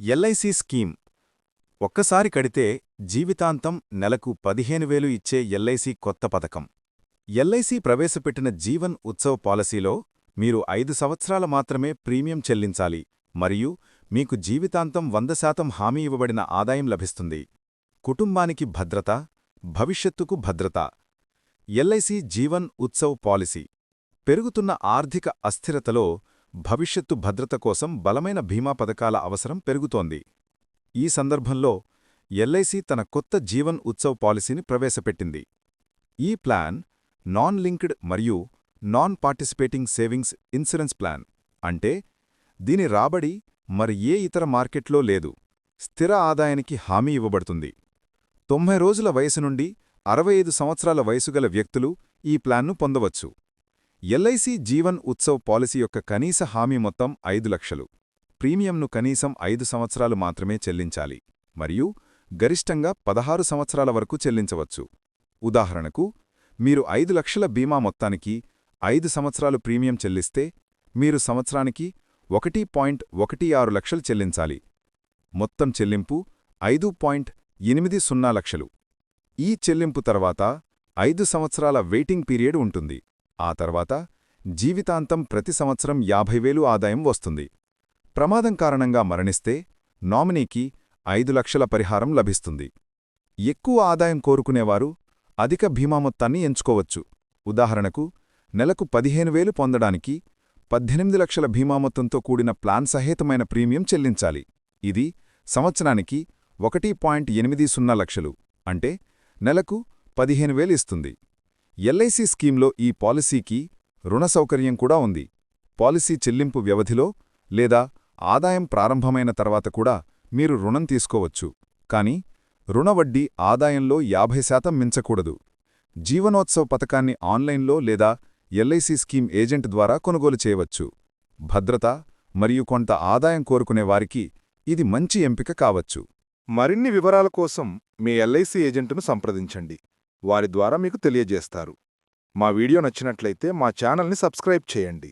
LIC scheme. ఒక్కసారి కడితే జీవితాంతం నెలకు పదిహేను వేలు ఇచ్చే ఎల్ఐసి కొత్త పథకం. ఎల్ఐసి ప్రవేశపెట్టిన జీవన్ ఉత్సవ్ పాలసీలో మీరు ఐదు సంవత్సరాల మాత్రమే ప్రీమియం చెల్లించాలి మరియు మీకు జీవితాంతం వంద శాతం హామీ ఇవ్వబడిన ఆదాయం లభిస్తుంది. కుటుంబానికి భద్రత భవిష్యత్తుకు భద్రత. LIC Jeevan Utsav policy. పెరుగుతున్న ఆర్థిక అస్థిరతలో భవిష్యత్తు భద్రత కోసం బలమైన బీమా పథకాల అవసరం పెరుగుతోంది. ఈ సందర్భంలో ఎల్ఐసి తన కొత్త జీవన్ ఉత్సవ్ పాలసీని ప్రవేశపెట్టింది. ఈ ప్లాన్ నాన్ లింక్డ్ మరియు non participating savings insurance plan అంటే దీని రాబడి మరి ఏ ఇతర మార్కెట్లో లేదు. స్థిర ఆదాయానికి హామీ ఇవ్వబడుతుంది. తొంభై రోజుల వయసు నుండి అరవై సంవత్సరాల వయసుగల వ్యక్తులు ఈ ప్లాన్ను పొందవచ్చు. ఎల్ఐసి జీవన్ ఉత్సవ్ పాలసీ యొక్క కనీస హామీ మొత్తం ఐదు లక్షలు. ప్రీమియంను కనీసం ఐదు సంవత్సరాలు మాత్రమే చెల్లించాలి. మరియు గరిష్టంగా పదహారు సంవత్సరాల వరకు చెల్లించవచ్చు. ఉదాహరణకు మీరు ఐదు లక్షల బీమా మొత్తానికి ఐదు సంవత్సరాలు ప్రీమియం చెల్లిస్తే మీరు సంవత్సరానికి ఒకటి పాయింట్ ఒకటి ఆరు లక్షలు చెల్లించాలి. మొత్తం చెల్లింపు ఐదు పాయింట్ ఎనిమిది సున్నా లక్షలు. ఈ చెల్లింపు తర్వాత ఐదు సంవత్సరాల వెయిటింగ్ పీరియడ్ ఉంటుంది. ఆ తర్వాత జీవితాంతం ప్రతి సంవత్సరం యాభై వేలు ఆదాయం వస్తుంది. ప్రమాదం కారణంగా మరణిస్తే నామినీకి ఐదు లక్షల పరిహారం లభిస్తుంది. ఎక్కువ ఆదాయం కోరుకునేవారు అధిక భీమా మొత్తాన్ని ఎంచుకోవచ్చు. ఉదాహరణకు నెలకు పదిహేను వేలు పొందడానికి పద్దెనిమిది లక్షల భీమా మొత్తంతో కూడిన ప్లాన్ సహేతమైన ప్రీమియం చెల్లించాలి. ఇది సంవత్సరానికి ఒకటి పాయింట్ ఎనిమిది సున్నా లక్షలు అంటే నెలకు పదిహేను వేలు ఇస్తుంది. ఎల్ఐసి స్కీంలో ఈ పాలసీకి రుణ సౌకర్యం కూడా ఉంది. పాలసీ చెల్లింపు వ్యవధిలో లేదా ఆదాయం ప్రారంభమైన తర్వాత కూడా మీరు రుణం తీసుకోవచ్చు. కానీ రుణ వడ్డీ ఆదాయంలో యాభై శాతం మించకూడదు. జీవనోత్సవ పథకాన్ని ఆన్లైన్లో లేదా ఎల్ఐసి స్కీమ్ ఏజెంట్ ద్వారా కొనుగోలు చేయవచ్చు. భద్రత మరియు కొంత ఆదాయం కోరుకునే వారికి ఇది మంచి ఎంపిక కావచ్చు. మరిన్ని వివరాల కోసం మీ ఎల్ఐసి ఏజెంటును సంప్రదించండి. వారి ద్వారా మీకు తెలియజేస్తారు. మా వీడియో నచ్చినట్లయితే మా ఛానల్ని సబ్స్క్రైబ్ చేయండి.